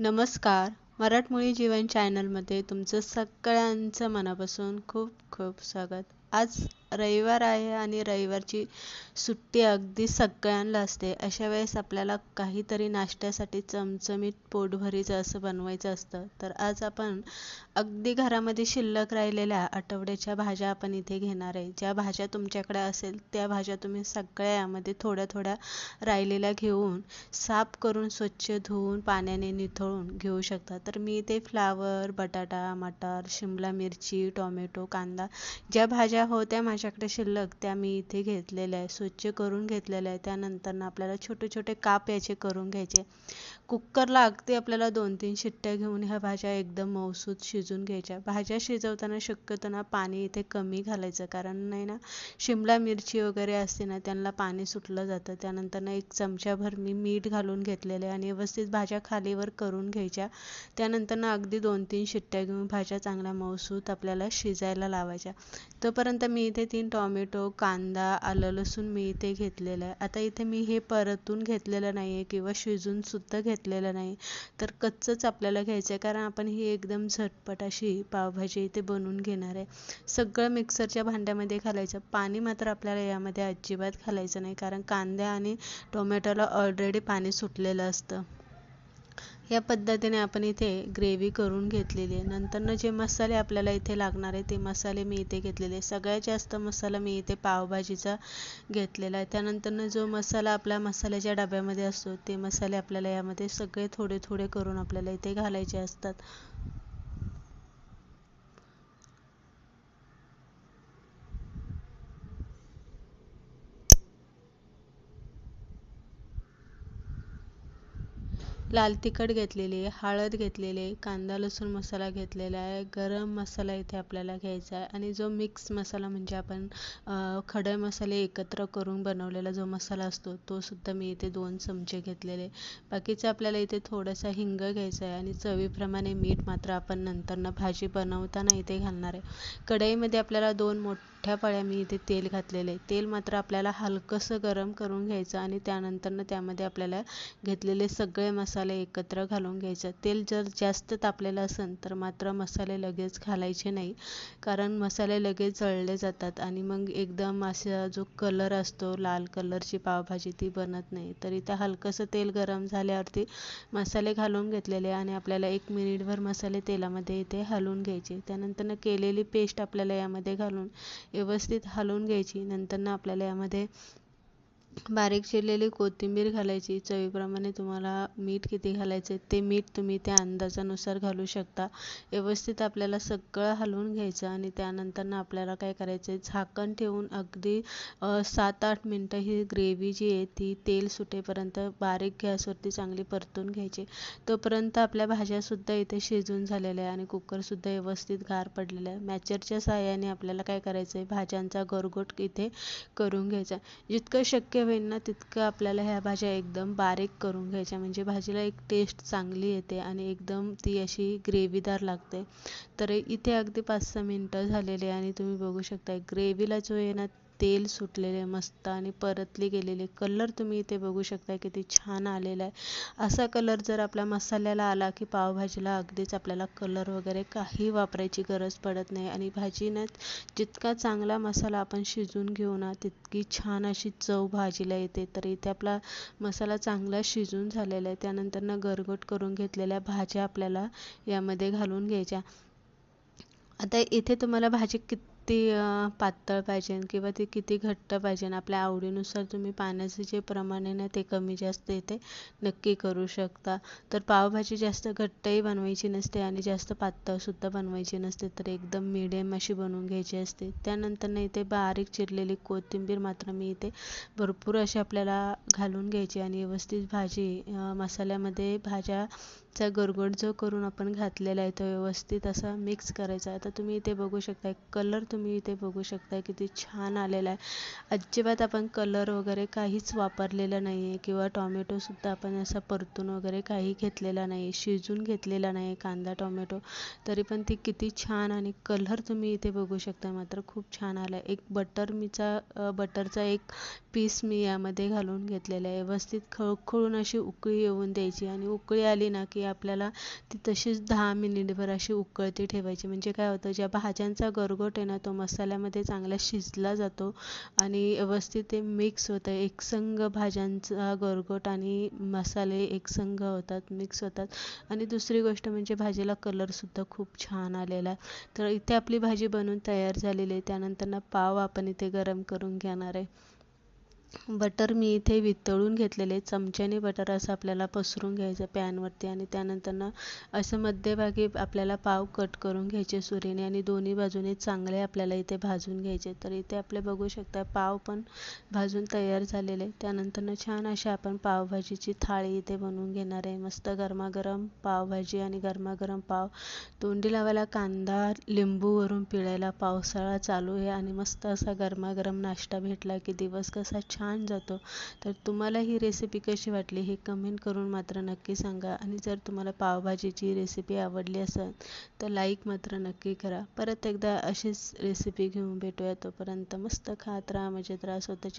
नमस्कार. मराठमोळी जीवन चॅनलमध्ये तुमचं सगळ्यांचं मनापासून खूप खूप स्वागत. आज रविवार आहे आणि रविवारची सुट्टी अगदी सगळ्यांना असते. अशा वेळेस आपल्याला काहीतरी नाश्त्यासाठी चमचमीत पोटभरीचं असं बनवायचं असतं. तर आज आपण अगदी घरामध्ये शिल्लक राहिलेल्या आठवड्याच्या भाज्या आपण इथे घेणार आहे. ज्या भाज्या तुमच्याकडे असेल त्या भाज्या तुम्ही सगळ्या यामध्ये थोड्या थोड्या राहिलेल्या घेऊन साफ करून स्वच्छ धुवून पाण्याने निथळून घेऊ शकता. तर मी इथे फ्लावर बटाटा मटार शिमला मिरची टोमॅटो कांदा ज्या भाज्या होत्या माझ्या माझ्याकडे शिल्लक त्या मी इथे घेतलेल्या आहे स्वच्छ करून घेतलेल्या आहे. त्यानंतर आपल्याला छोटे छोटे काप याचे करून घ्यायचे. कुकरला अगदी आपल्याला दोन तीन शिट्ट्या घेऊन ह्या भाज्या एकदम मऊसूत शिजून घ्यायच्या. भाज्या शिजवताना शक्यतो ना पाणी इथे कमी घालायचं कारण नाही ना शिमला मिरची वगैरे असते ना त्यांना पाणी सुटलं जातं. त्यानंतर ना एक चमच्याभर मी मीठ घालून घेतलेले आणि व्यवस्थित भाज्या खालीवर करून घ्यायच्या. त्यानंतर ना अगदी दोन तीन शिट्ट्या घेऊन भाज्या चांगल्या मऊसूत आपल्याला शिजायला लावायच्या. तोपर्यंत मी इथे तीन टॉमॅटो कांदा आलं लसूण मी इथे घेतलेलं आहे. आता इथे मी हे परतून घेतलेलं नाही आहे किंवा शिजून सुद्धा घेतलेलं नाही. तर कच्चंच आपल्याला घ्यायचं आहे कारण आपण ही एकदम झटपट अशी पावभाजी इथे बनवून घेणार आहे. सगळं मिक्सरच्या भांड्यामध्ये घालायचं. पाणी मात्र आपल्याला यामध्ये अजिबात घालायचं नाही. कारण कांद्या आणि टोमॅटोला ऑलरेडी पाणी सुटलेलं असतं. या पद्धतीने आपण इथे ग्रेव्ही करून घेतलेली आहे. नंतरनं जे मसाले आपल्याला इथे लागणार आहे ते मसाले मी इथे घेतलेले सगळ्यात जास्त मसाला मी इथे पावभाजीचा घेतलेला आहे. त्यानंतरनं जो मसाला आपल्या मसाल्याच्या डब्यामध्ये असतो ते मसाले आपल्याला यामध्ये सगळे थोडे थोडे करून आपल्याला इथे घालायचे असतात. लाल तिखट घेतलेली आहे हळद घेतलेली आहे कांदा लसूण मसाला घेतलेला आहे. गरम मसाला इथे आपल्याला घ्यायचा आहे. आणि जो मिक्स मसाला म्हणजे आपण खडे मसाले एकत्र करून बनवलेला जो मसाला असतो तो सुद्धा मी इथे दोन चमचे घेतलेले बाकीचं आपल्याला इथे थोडासा हिंग घ्यायचा आहे आणि चवीप्रमाणे मीठ मात्र आपण नंतरनं भाजी बनवताना इथे घालणार आहे. कढईमध्ये आपल्याला दोन मोठ्या पळ्या मी इथे तेल घातलेले तेल मात्र आपल्याला हलकंसं गरम करून घ्यायचं आणि त्यानंतरनं त्यामध्ये आपल्याला घेतलेले सगळे मसाले मसाले एकत्र घालून घ्यायचं. तेल जर जास्त तापलेलं असेल तर मात्र मसाले लगेच घालायचे नाही. कारण मसाले लगेच जळले जातात आणि मग एकदम असा जो कलर असतो लाल कलरची पावभाजी ती बनत नाही. तर इथं हलकंसं तेल गरम झाल्यावरती मसाले घालून घेतलेले आणि आपल्याला एक मिनिटभर मसाले तेलामध्ये इथे हलवून घ्यायचे. त्यानंतर केलेली पेस्ट आपल्याला यामध्ये घालून व्यवस्थित हलवून घ्यायची. नंतर आपल्याला यामध्ये बारीक चिरलेली कोथिंबीर घालायची. चवीप्रमाणे तुम्हाला मीठ किती घालायचे ते मीठ तुम्ही त्या अंदाजानुसार घालू शकता. व्यवस्थित आपल्याला सगळं हलवून घ्यायचं आणि त्यानंतरनं आपल्याला काय करायचं आहे झाकण ठेवून अगदी सात आठ मिनटं ही ग्रेव्ही जी आहे ती तेल सुटेपर्यंत बारीक गॅसवरती चांगली परतून घ्यायची. तोपर्यंत आपल्या भाज्यासुद्धा इथे शिजून झालेल्या आहे आणि कुकरसुद्धा व्यवस्थित गार पडलेला आहे. मॅचरच्या साहाय्याने आपल्याला काय करायचं आहे भाज्यांचा गरगोट इथे करून घ्यायचा जितकं शक्य होईल ना तितकं आपल्याला ह्या भाज्या एकदम बारीक करून घ्यायच्या. म्हणजे भाजीला एक टेस्ट चांगली येते आणि एकदम ती अशी ग्रेव्हीदार लागते. तर इथे अगदी पाच सहा मिनटं झालेले आणि तुम्ही बघू शकता ग्रेव्हीला जो आहे ना तेल सुटलेले मस्त आणि परतले गेलेले. कलर तुम्ही इथे बघू शकता किती छान आलेला आहे. असा कलर जर आपल्या मसाल्याला आला की पावभाजीला अगदीच आपल्याला कलर वगैरे काही वापरायची गरज पडत नाही. आणि भाजीनं जितका चांगला मसाला आपण शिजून घेऊ ना तितकी छान अशी चव भाजीला येते. तर इथे आपला मसाला चांगला शिजून झालेला आहे. त्यानंतर ना गरगट करून घेतलेल्या भाज्या आपल्याला यामध्ये घालून घ्यायच्या. आता इथे तुम्हाला भाजी कित किती पातळ पाहिजे किंवा ती किती घट्ट पाहिजे आपल्या आवडीनुसार तुम्ही पाण्याचं जे प्रमाण आहे ना ते कमी जास्त इथे नक्की करू शकता. तर पावभाजी जास्त घट्टही बनवायची नसते आणि जास्त पातळसुद्धा बनवायची नसते तर एकदम मिडियम अशी बनवून घ्यायची असते. त्यानंतर ना इथे बारीक चिरलेली कोथिंबीर मात्र मी इथे भरपूर अशी आपल्याला घालून घ्यायची आणि व्यवस्थित भाजी मसाल्यामध्ये भाज्या चा जो करून आपण घातलेला आहे तो व्यवस्थित असा मिक्स करायचा. आता तुम्ही इथे बघू शकता कलर तुम्ही इथे बघू शकता किती छान आलेला आहे. अजिबात आपण कलर वगैरे काहीच वापरलेलं नाही आहे किंवा टॉमॅटोसुद्धा आपण असा परतून वगैरे काही घेतलेला नाही शिजून घेतलेला नाही कांदा टॉमॅटो तरी पण ती किती छान आणि कलर तुम्ही इथे बघू शकता मात्र खूप छान आला आहे एक बटर मीचा बटरचा एक पीस मी यामध्ये घालून घेतलेला आहे. व्यवस्थित खळखळून अशी उकळी येऊन द्यायची आणि उकळी आली ना की आपल्याला ती तशीच दहा मिनिटभर अशी उकळती ठेवायची. म्हणजे काय होतं ज्या भाज्यांचा गरगोट आहे ना तो मसाल्यामध्ये चांगला शिजला जातो आणि व्यवस्थित ते मिक्स होतं. एकसंग भाज्यांचा गरगोट आणि मसाले एकसंग होतात मिक्स होतात. आणि दुसरी गोष्ट म्हणजे भाजीला कलरसुद्धा खूप छान आलेला तर इथे आपली भाजी बनवून तयार झालेली आहे. त्यानंतर ना पाव आपण इथे गरम करून घेणार आहे. बटर मी इथे वितळून घेतलेले चमच्याने बटर असं आपल्याला पसरून घ्यायचं पॅनवरती आणि त्यानंतर ना असं मध्यभागी आपल्याला पाव कट करून घ्यायचे सुरीने आणि दोन्ही बाजूने चांगले आपल्याला इथे भाजून घ्यायचे. तर इथे आपले बघू शकता पाव पण भाजून तयार झालेले त्यानंतर ना छान अशी आपण पावभाजीची थाळी इथे बनवून घेणार आहे. मस्त गरमागरम पावभाजी आणि गरमागरम पाव. तोंडी लावायला कांदा लिंबूवरून पिळायला पावसाळा चालू आहे आणि मस्त असा गरमागरम नाश्ता भेटला की दिवस कसा छान छान जातो. तर तुम्हाला ही रेसिपी कशी वाटली हे कमेंट करून मात्र नक्की सांगा. आणि जर तुम्हाला पावभाजीची रेसिपी आवडली असेल तर लाईक मात्र नक्की करा. परत एकदा अशीच रेसिपी घेऊन भेटूया. तोपर्यंत मस्त खात राहा. मजेत राहा स्वतःची